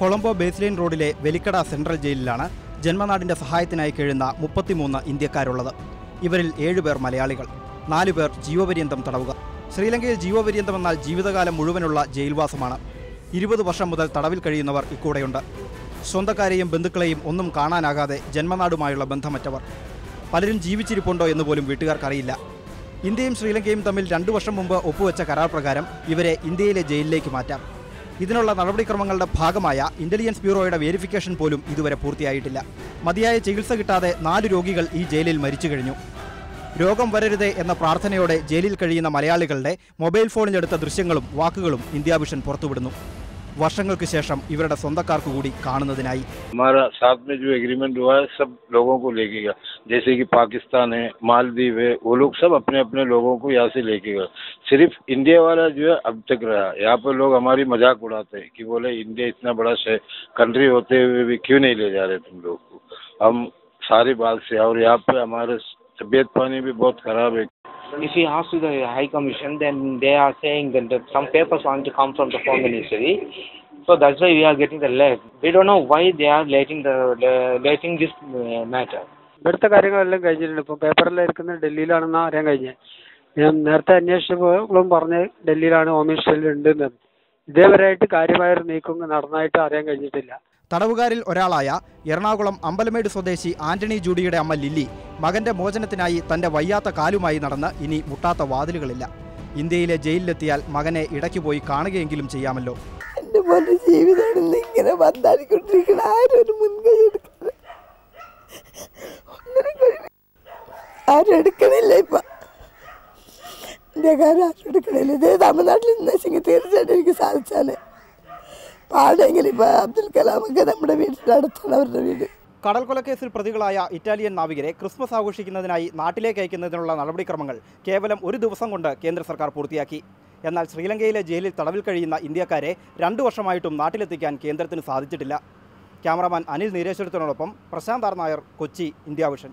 Colombo baseline റോഡിലെ വെലിക്കട central ജയിലിലാണ് ജന്മനാടിന്റെ സഹായത്തിനായി കഴിയുന്ന മുപ്പത്തിമൂന്ന് ഇന്ത്യക്കാരുള്ളത്. ഇവരിൽ ഏഴുപേർ മലയാളികൾ നാലുപേർ ജീവപര്യന്തം തടവുക. ശ്രീലങ്കയിൽ ജീവപര്യന്തം എന്നാൽ ജീവിതകാലം മുഴുവനുള്ള ജയിൽവാസമാണ്. ഇരുപത് വർഷം മുതൽ തടവിൽ കഴിയുന്നവർ ഇക്കൂടെയുണ്ട്. സ്വന്തക്കാരെയും ബന്ധുക്കളെയും ഒന്നും കാണാനാകാതെ ജന്മനാടുമായുള്ള ബന്ധമറ്റവർ. പലരും ജീവിച്ചിരിപ്പുണ്ടോ എന്ന് പോലും വീട്ടുകാർക്കറിയില്ല. ഇന്ത്യയും ശ്രീലങ്കയും തമ്മിൽ രണ്ടു വർഷം മുമ്പ് ഒപ്പുവെച്ച കരാർ പ്രകാരം ഇവരെ ഇന്ത്യയിലെ ജയിലിലേക്ക് മാറ്റാം. ഇതിനുള്ള നടപടിക്രമങ്ങളുടെ ഭാഗമായ ഇന്റലിജൻസ് ബ്യൂറോയുടെ വേരിഫിക്കേഷൻ പോലും ഇതുവരെ പൂർത്തിയായിട്ടില്ല മതിയായ ചികിത്സ കിട്ടാതെ നാല് രോഗികൾ ഈ ജയിലിൽ മരിച്ചു കഴിഞ്ഞു രോഗം വരരുതേ എന്ന പ്രാർത്ഥനയോടെ ജയിലിൽ കഴിയുന്ന മലയാളികളുടെ മൊബൈൽ ഫോണിലെടുത്ത ദൃശ്യങ്ങളും വാക്കുകളും ഇന്ത്യ വിഷൻ പുറത്തുവിടുന്നു വർഷങ്ങൾക്ക് ശേഷം ഇവരുടെ സ്വന്തക്കാർക്ക് കൂടി കാണുന്നതിനായി हमारा साथ में जो एग्रीमेंट हुआ है सब लोगों को लेके गया जैसे कि पाकिस्तान है मालदीव है वो लोग सब अपने अपने लोगों को यहाँ से लेके गए सिर्फ इंडिया वाला जो है अब तक रहा यहाँ पर लोग हमारी मजाक उड़ाते हैं कि बोले इंडिया इतना बड़ा कंट्री होते हुए भी क्यों नहीं ले जा रहे तुम लोग को हम सारी बात से और यहाँ पे हमारे तबीयत पानी भी बहुत खराब है If we ask to the High Commission, then they are saying that the- some papers want to come from the Home Ministry. So that's why we are getting the leg. We don't know why they are letting the the- letting this uh, matter. ഇവിടുത്തെ കാര്യങ്ങളെല്ലാം കഴിഞ്ഞിട്ടുണ്ട് ഇപ്പോൾ പേപ്പറിൽ ഇരിക്കുന്നത് ഡൽഹിയിലാണെന്ന് അറിയാൻ കഴിഞ്ഞത് ഞാൻ നേരത്തെ അന്വേഷിച്ചപ്പോഴും പറഞ്ഞ് ഡൽഹിയിലാണ് ഹോം മിനിസ്റ്ററിൽ ഉണ്ടെന്ന്. ഇതേവരെയായിട്ട് കാര്യമായൊരു നീക്കം നടന്നതായിട്ട് അറിയാൻ കഴിഞ്ഞിട്ടില്ല. തടവുകാരിൽ ഒരാളായ എറണാകുളം അമ്പലമേട് സ്വദേശി ആന്റണി ജൂഡിയുടെ അമ്മ ലില്ലി മകന്റെ മോചനത്തിനായി തന്റെ വയ്യാത്ത കാലുമായി നടന്ന് ഇനി മുട്ടാത്ത വാതിലുകളില്ല. ഇന്ത്യയിലെ ജയിലിലെത്തിയാൽ മകനെ ഇടയ്ക്ക് പോയി കാണുകയെങ്കിലും ചെയ്യാമല്ലോ. എന്റെ മോന്റെ ജീവിതമാണ് ഇങ്ങനെ വന്നാടിക്കൊണ്ടിരിക്കണം ആരും ഒരു മുൻകൈ എടുക്കാതെ ആരും എടുക്കണില്ല ഇപ്പം. ആരും എടുക്കണില്ല ഇതേ തമിഴ്നാട്ടിൽ നിന്നെങ്കിൽ തീർച്ചയായിട്ടും എനിക്ക് സാധിച്ചാൽ. പാടെങ്കിൽ ഇപ്പൊ അബ്ദുൽ കലാമൊക്കെ നമ്മുടെ വീട്ടിന്റെ അടുത്താണ് അവരുടെ വീട്. കടൽ കൊലക്കേസിൽ പ്രതികളായ ഇറ്റാലിയൻ നാവികരെ ക്രിസ്മസ് ആഘോഷിക്കുന്നതിനായി നാട്ടിലേക്ക് അയക്കുന്നതിനുള്ള നടപടിക്രമങ്ങൾ കേവലം ഒരു ദിവസം കൊണ്ട് കേന്ദ്ര സർക്കാർ പൂർത്തിയാക്കി. എന്നാൽ ശ്രീലങ്കയിലെ ജയിലിൽ തടവിൽ കഴിയുന്ന ഇന്ത്യക്കാരെ രണ്ടു വർഷമായിട്ടും നാട്ടിലെത്തിക്കാൻ കേന്ദ്രത്തിന് സാധിച്ചിട്ടില്ല. Cameraman Anil നീരേശ്വരത്തിനോടൊപ്പം Prashanth R Nair Kochi India vision.